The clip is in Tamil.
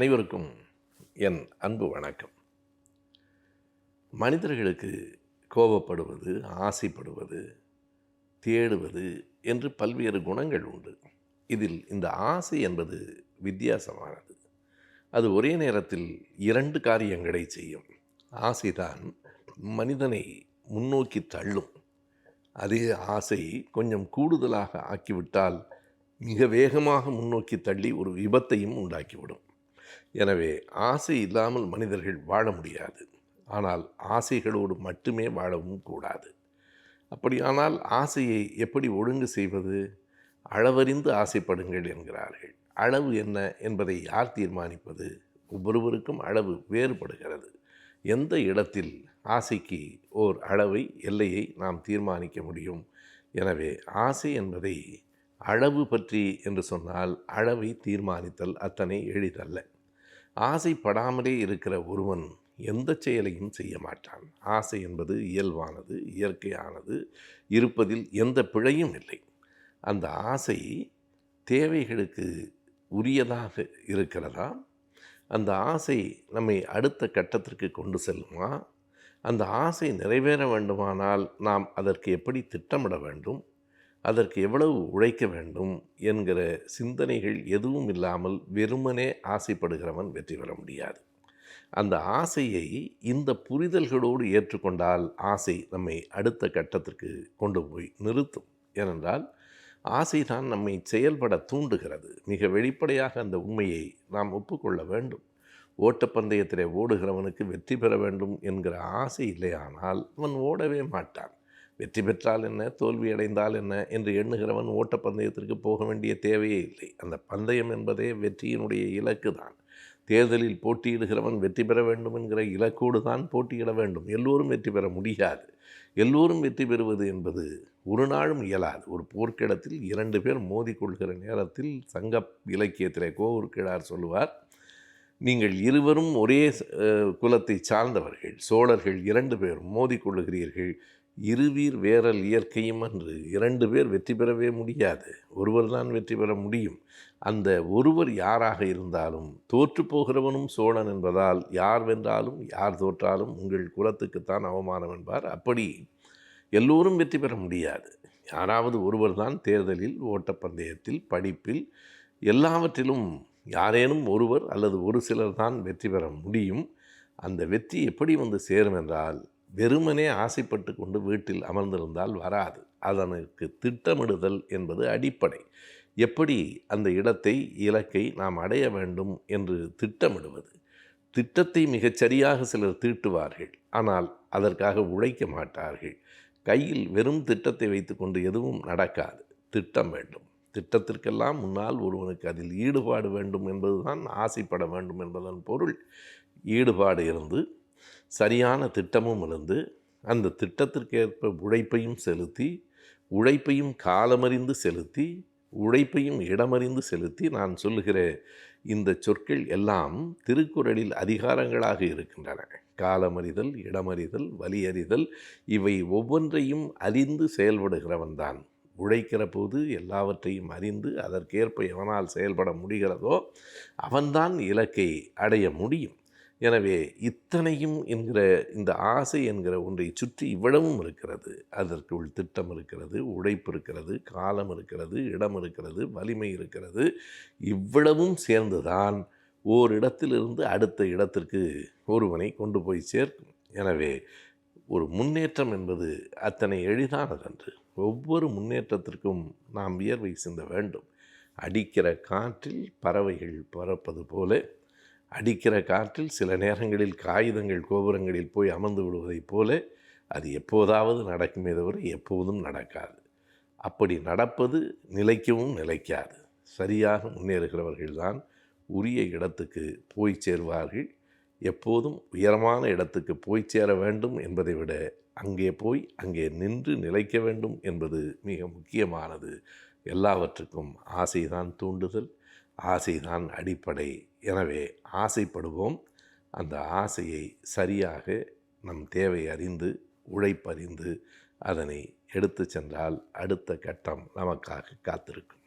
அனைவருக்கும் என் அன்பு வணக்கம். மனிதர்களுக்கு கோபப்படுவது ஆசைப்படுவது தேடுவது என்று பல்வேறு குணங்கள் உண்டு. இதில் இந்த ஆசை என்பது வித்தியாசமானது. அது ஒரே நேரத்தில் இரண்டு காரியங்களை செய்யும். ஆசைதான் மனிதனை முன்னோக்கி தள்ளும். அதே ஆசை கொஞ்சம் கூடுதலாக ஆக்கிவிட்டால் மிக வேகமாக முன்னோக்கி தள்ளி ஒரு விபத்தையும் உண்டாக்கிவிடும். எனவே ஆசை இல்லாமல் மனிதர்கள் வாழ முடியாது. ஆனால் ஆசைகளோடு மட்டுமே வாழவும் கூடாது. அப்படியானால் ஆசையை எப்படி ஒழுங்கு செய்வது? அளவறிந்து ஆசைப்படுங்கள் என்கிறார்கள். அளவு என்ன என்பதை யார் தீர்மானிப்பது? ஒவ்வொருவருக்கும் அளவு வேறுபடுகிறது. எந்த இடத்தில் ஆசைக்கு ஓர் அளவை எல்லையை நாம் தீர்மானிக்க முடியும்? எனவே ஆசை என்பதை அளவு பற்றி என்று சொன்னால் அளவை தீர்மானித்தல் அத்தனை எளிதல்ல. ஆசைப்படாமலே இருக்கிற ஒருவன் எந்த செயலையும் செய்ய மாட்டான். ஆசை என்பது இயல்பானது இயற்கையானது இருப்பதில் எந்த பிழையும் இல்லை. அந்த ஆசை தேவைகளுக்கு உரியதாக இருக்கிறதா? அந்த ஆசை நம்மை அடுத்த கட்டத்திற்கு கொண்டு செல்லுமா? அந்த ஆசை நிறைவேற வேண்டுமானால் நாம் அதற்கு எப்படி திட்டமிட வேண்டும்? அதற்கு எவ்வளவு உழைக்க வேண்டும் என்கிற சிந்தனைகள் எதுவும் இல்லாமல் வெறுமனே ஆசைப்படுகிறவன் வெற்றி பெற முடியாது. அந்த ஆசையை இந்த புரிதல்களோடு ஏற்றுக்கொண்டால் ஆசை நம்மை அடுத்த கட்டத்திற்கு கொண்டு போய் நிறுத்தும். ஏனென்றால் ஆசை தான் நம்மை செயல்பட தூண்டுகிறது. மிக வெளிப்படையாக அந்த உண்மையை நாம் ஒப்புக்கொள்ள வேண்டும். ஓட்டப்பந்தயத்திலே ஓடுகிறவனுக்கு வெற்றி பெற வேண்டும் என்கிற ஆசை இல்லையானால் அவன் ஓடவே மாட்டான். வெற்றி பெற்றால் என்ன? தோல்வி அடைந்தால் என்ன? என்று எண்ணுகிறவன் ஓட்டப்பந்தயத்திற்கு போக வேண்டிய தேவையே இல்லை. அந்த பந்தயம் என்பதே வெற்றியினுடைய இலக்கு தான். தேர்தலில் போட்டியிடுகிறவன் வெற்றி பெற வேண்டும் என்கிற இலக்கோடு தான் போட்டியிட வேண்டும். எல்லோரும் வெற்றி பெற முடியாது. எல்லோரும் வெற்றி பெறுவது என்பது ஒரு நாளும் இயலாது. ஒரு போர்க்கிடத்தில் இரண்டு பேர் மோதிக்கொள்கிற நேரத்தில் சங்க இலக்கியத்திலே கோவூர்கிழார் சொல்லுவார் நீங்கள் இருவரும் ஒரே குலத்தை சார்ந்தவர்கள். சோழர்கள் இரண்டு பேர் மோதிக்கொள்ளுகிறீர்கள் இருவீர் வேறல் இயற்கையும் அன்று இரண்டு பேர் வெற்றி பெறவே முடியாது. ஒருவர் தான் வெற்றி பெற முடியும். அந்த ஒருவர் யாராக இருந்தாலும் தோற்று போகிறவனும் சோழன் என்பதால் யார் வென்றாலும் யார் தோற்றாலும் உங்கள் குலத்துக்குத்தான் அவமானம் என்பார். அப்படி எல்லோரும் வெற்றி பெற முடியாது. யாராவது ஒருவர் தான் தேர்தலில் ஓட்டப்பந்தயத்தில் படிப்பில் எல்லாவற்றிலும் யாரேனும் ஒருவர் அல்லது ஒரு சிலர் தான் வெற்றி பெற முடியும். அந்த வெற்றி எப்படி வந்து சேரும் என்றால் வெறுமனே ஆசைப்பட்டு கொண்டு வீட்டில் அமர்ந்திருந்தால் வராது. அதனுக்கு திட்டமிடுதல் என்பது அடிப்படை. எப்படி அந்த இடத்தை இலக்கை நாம் அடைய வேண்டும் என்று திட்டமிடுவது? திட்டத்தை மிகச்சரியாக சிலர் தீட்டுவார்கள். ஆனால் அதற்காக உழைக்க மாட்டார்கள். கையில் வெறும் திட்டத்தை வைத்துக்கொண்டு எதுவும் நடக்காது. திட்டம் வேண்டும். திட்டத்திற்கெல்லாம் முன்னால் ஒருவனுக்கு அதில் ஈடுபாடு வேண்டும் என்பதுதான் ஆசைப்பட வேண்டும் என்பதன் பொருள். ஈடுபாடு இருந்து சரியான திட்டமும் இருந்து அந்த திட்டத்திற்கேற்ப உழைப்பையும் செலுத்தி உழைப்பையும் காலமறிந்து செலுத்தி உழைப்பையும் இடமறிந்து செலுத்தி நான் சொல்லுகிற இந்த சொற்கள் எல்லாம் திருக்குறளில் அதிகாரங்களாக இருக்கின்றன. காலமறிதல் இடமறிதல் வலியறிதல் இவை ஒவ்வொன்றையும் அறிந்து செயல்படுகிறவன்தான் உழைக்கிற போது எல்லாவற்றையும் அறிந்து அதற்கேற்ப எவனால் செயல்பட முடிகிறதோ அவன்தான் இலக்கை அடைய முடியும். எனவே இத்தனையும் என்கிற இந்த ஆசை என்கிற ஒன்றை சுற்றி இவ்வளவும் இருக்கிறது. அதற்குள் திட்டம் இருக்கிறது உழைப்பு இருக்கிறது காலம் இருக்கிறது இடம் இருக்கிறது வலிமை இருக்கிறது. இவ்வளவும் சேர்ந்துதான் ஓரிடத்திலிருந்து அடுத்த இடத்திற்கு ஒருவனை கொண்டு போய் சேர்க்கும். எனவே ஒரு முன்னேற்றம் என்பது அத்தனை எளிதானதன்று ஒவ்வொரு முன்னேற்றத்திற்கும் நாம் வியர்வை சிந்த வேண்டும். அடிக்கிற காற்றில் பறவைகள் பறப்பது போல அடிக்கிற காற்றில் சில நேரங்களில் காகிதங்கள் கோபுரங்களில் போய் அமர்ந்து விடுவதைப் போல அது எப்போதாவது நடக்குமே தவிர எப்போதும் நடக்காது. அப்படி நடப்பது நிலைக்கவும் நிலைக்காது. சரியாக முன்னேறுகிறவர்கள்தான் உரிய இடத்துக்கு போய் சேர்வார்கள். எப்போதும் உயரமான இடத்துக்கு போய் சேர வேண்டும் என்பதை விட அங்கே போய் அங்கே நின்று நிலைக்க வேண்டும் என்பது மிக முக்கியமானது. எல்லாவற்றுக்கும் ஆசைதான் தூண்டுதல். ஆசைதான் அடிப்படை. எனவே ஆசைப்படுவோம். அந்த ஆசையை சரியாக நம் தேவை அறிந்து உழைப்பறிந்து அதனை எடுத்து சென்றால் அடுத்த கட்டம் நமக்காக காத்திருக்கும்.